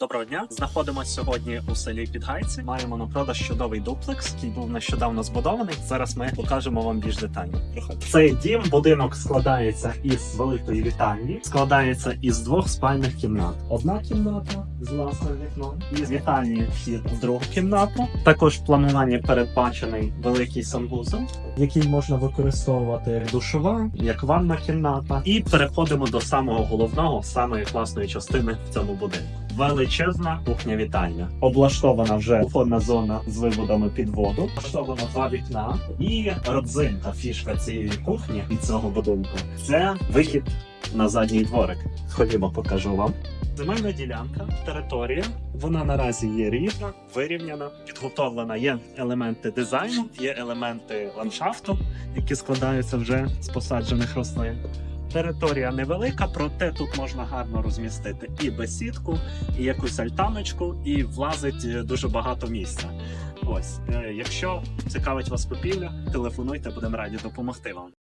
Доброго дня. Знаходимося сьогодні у селі Підгайці. Маємо на продаж чудовий дуплекс, який був нещодавно збудований. Зараз ми покажемо вам більш детально. Цей дім будинок складається із великої вітальні, складається із двох спальних кімнат. Одна кімната з власним вікном, і з вітальні вхід в другу кімнату. Також в плануванні передбачений великий санвузол, який можна використовувати як душова, як ванна кімната. І переходимо до самого головного, самої класної частини в цьому будинку. Величезна кухня вітальня. Облаштована вже кухонна зона з виводами під воду. Облаштовано два вікна і родзинка, фішка цієї кухні і цього будинку. Це вихід на задній дворик. Ходімо, покажу вам. Земельна ділянка, територія. Вона наразі є рівна, вирівняна, підготовлена. Є елементи дизайну, є елементи ландшафту, які складаються вже з посаджених рослин. Територія невелика, проте тут можна гарно розмістити і бесідку, і якусь альтаночку, і влазить е, дуже багато місця. Ось, е, якщо цікавить вас купівля, телефонуйте, будемо раді допомогти вам.